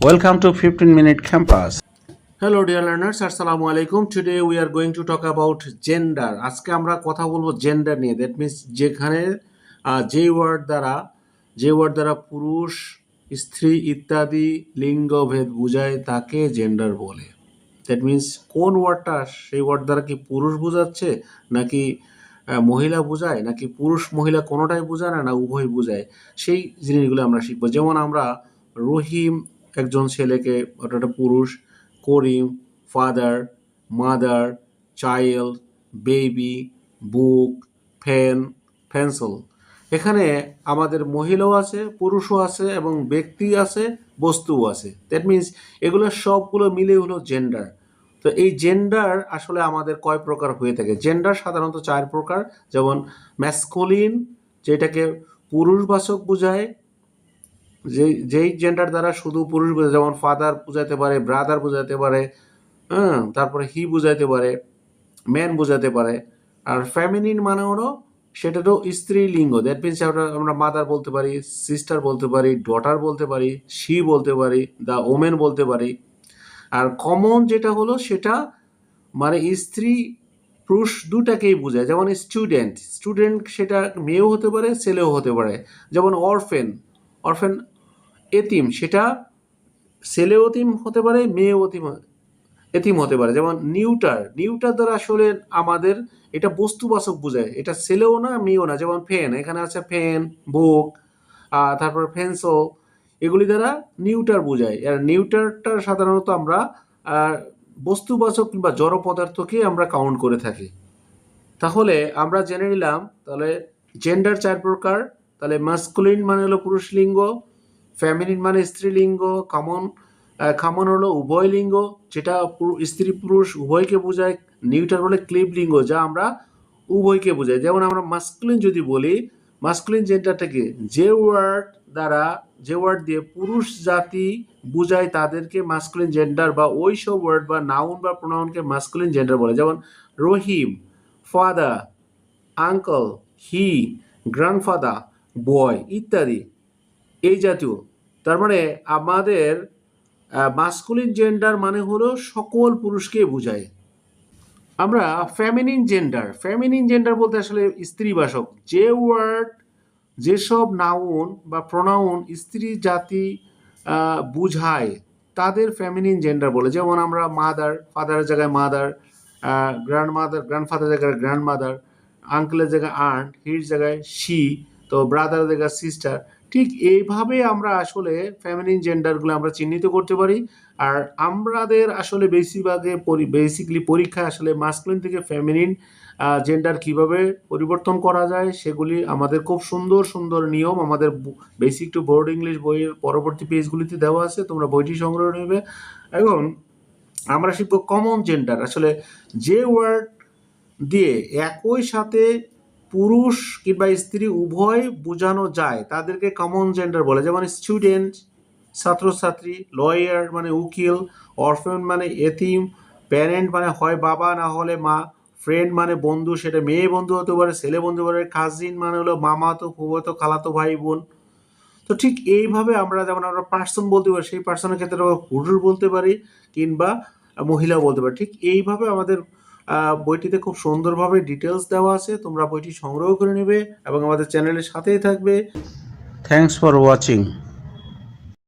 Welcome to 15 Minute Campus. Hello dear learners আসসালামু আলাইকুম today we are going to talk about gender আজকে আমরা কথা বলব জেন্ডার নিয়ে। দ্যাট মিনস যেখানে যে ওয়ার্ড দ্বারা, যে ওয়ার্ড দ্বারা পুরুষ, স্ত্রী ইত্যাদি লিঙ্গভেদ বোঝায়, তাকে জেন্ডার বলে। দ্যাট মিনস কোন ওয়ার্ডটা সেই ওয়ার্ড দ্বারা কি পুরুষ বোঝাচ্ছে, নাকি মহিলা বোঝায়, নাকি পুরুষ মহিলা কোনোটাই বোঝায় না না উভয় বোঝায়, সেই জিনিসগুলো আমরা শিখব। যেমন আমরা রহিম একজন ছেলেকে একটা পুরুষ, Karim father mother child baby book fan ফ্যান্সল এখানে আমাদের মহিলাও আছে, পুরুষও আছে এবং ব্যক্তি আছে, বস্তুও আছে। দ্যাট মিন্স এগুলো সবগুলো মিলে হলো জেন্ডার তো এই জেন্ডার আসলে আমাদের কয় প্রকার হয়ে থাকে? জেন্ডার সাধারণত চার প্রকার, যেমন ম্যাসকোলিন যেটাকে পুরুষবাচক বোঝায় যে যেই জেন্ডার দ্বারা শুধু পুরুষ বোঝায়, যেমন ফাদার বোঝাতে পারে ব্রাদার বোঝাতে পারে হ্যাঁ তারপরে হি বোঝাতে পারে ম্যান বোঝাতে পারে, আর ফ্যামিনিন মানে হলো সেটা তো স্ত্রী লিঙ্গ। দ্যাট মিনস আমরা মাদার বলতে পারি সিস্টার বলতে পারি ডটার বলতে পারি শি বলতে পারি দ্য ওমেন বলতে পারি। আর কমন যেটা হলো সেটা মানে স্ত্রী পুরুষ দুটাকেই বোঝায়। যেমন স্টুডেন্ট স্টুডেন্ট সেটা মেয়েও হতে পারে, ছেলেও হতে পারে। যেমন অরফেন অরফেন এতিম, সেটা ছেলেও এতিম হতে পারে মেয়ে অতিম এতিম হতে পারে। যেমন নিউটার নিউটার দ্বারা আসলে আমাদের এটা বস্তুবাচক বোঝায়। এটা ছেলেও না, মেয়েও না। যেমন ফ্যান, এখানে আছে ফ্যান, বুক তারপর ফেন্সল এগুলি দ্বারা নিউটার বোঝায়। আর নিউটারটা সাধারণত আমরা বস্তুবাচক কিংবা জড় পদার্থকে আমরা কাউন্ট করে থাকি। তাহলে আমরা জেনে নিলাম, তাহলে জেন্ডার চার প্রকার, তাহলে মাস্কুলিন মানে হলো পুরুষ লিঙ্গ ফ্যামিলিন মানে স্ত্রীলিঙ্গ, কমন কমন হলো উভয় লিঙ্গ যেটা স্ত্রী পুরুষ উভয়কে বোঝায় নিউটার বলে ক্লিব লিঙ্গ যা আমরা উভয়কে বোঝায় যেমন আমরা মাস্কুলিন যদি বলি, মাস্কুলিন জেন্ডারটাকে যে ওয়ার্ড দ্বারা, যে ওয়ার্ড দিয়ে পুরুষ জাতি বোঝায় তাদেরকে মাস্কুলিন জেন্ডার বা ওই সব ওয়ার্ড বা নাউন বা প্রোনাউনকে মাস্কুলিন জেন্ডার বলে। যেমন Rahim, father, uncle, he, grandfather, boy ইত্যাদি। এই জাতীয় তার মানে আমাদের মাস্কুলিন জেন্ডার মানে হলো সকল পুরুষকে বোঝায়। আমরা ফ্যামিনিন জেন্ডার ফ্যামিনিন জেন্ডার বলতে আসলে স্ত্রীবাচক যে ওয়ার্ড যেসব নাউন বা প্রনাউন স্ত্রী জাতি বুঝায়, তাদের ফ্যামিনিন জেন্ডার বলে। যেমন আমরা মাদার ফাদারের জায়গায় মাদার গ্র্যান্ড মাদার গ্র্যান্ডফাদার জায়গায় গ্র্যান্ড মাদার আঙ্কেলের জায়গায় আন্ট হির জায়গায় শি তো ব্রাদারের জায়গায় সিস্টার ঠিক এইভাবে আমরা আসলে ফ্যামিলিন জেন্ডারগুলো আমরা চিহ্নিত করতে পারি। আর আমাদের আসলে বেশিরভাগে বেসিকলি পরীক্ষায় আসলে মাস্কুলিন থেকে ফ্যামিলিন জেন্ডার কীভাবে পরিবর্তন করা যায় সেগুলি আমাদের খুব সুন্দর সুন্দর নিয়ম। আমাদের বেসিক টু বোর্ড ইংলিশ বইয়ের পরবর্তী পেজগুলিতে দেওয়া আছে, তোমরা বইটি সংগ্রহ নেবে। এখন আমরা শিখব কমন জেন্ডার আসলে যে ওয়ার্ড দিয়ে একই সাথে পুরুষ কিংবা স্ত্রী উভয় বোঝানো যায়। তাদেরকে কমন জেন্ডার বলে, যেমন স্টুডেন্ট ছাত্রছাত্রী লয়ার মানে উকিল অরফেন মানে এতিম প্যারেন্ট মানে হয় বাবা, না হলে মা ফ্রেন্ড মানে বন্ধু, সেটা মেয়ে বন্ধু হতে পারে, ছেলে বন্ধু হতে পারে কাজিন মানে হলো মামা তো ফুবতো খালাতো ভাই বোন। তো ঠিক এইভাবে আমরা যেমন আমরা পার্সন বলতে পারি, সেই পার্সনের ক্ষেত্রে আমরা পুরুষ বলতে পারি কিংবা মহিলা বলতে পারি। ঠিক এইভাবে আমাদের বইটিতে খুব সুন্দরভাবে ডিটেলস দেওয়া আছে তোমরা বইটি সংগ্রহ করে নেবে এবং আমাদের চ্যানেলের সাথেই থাকবে থ্যাংকস ফর watching.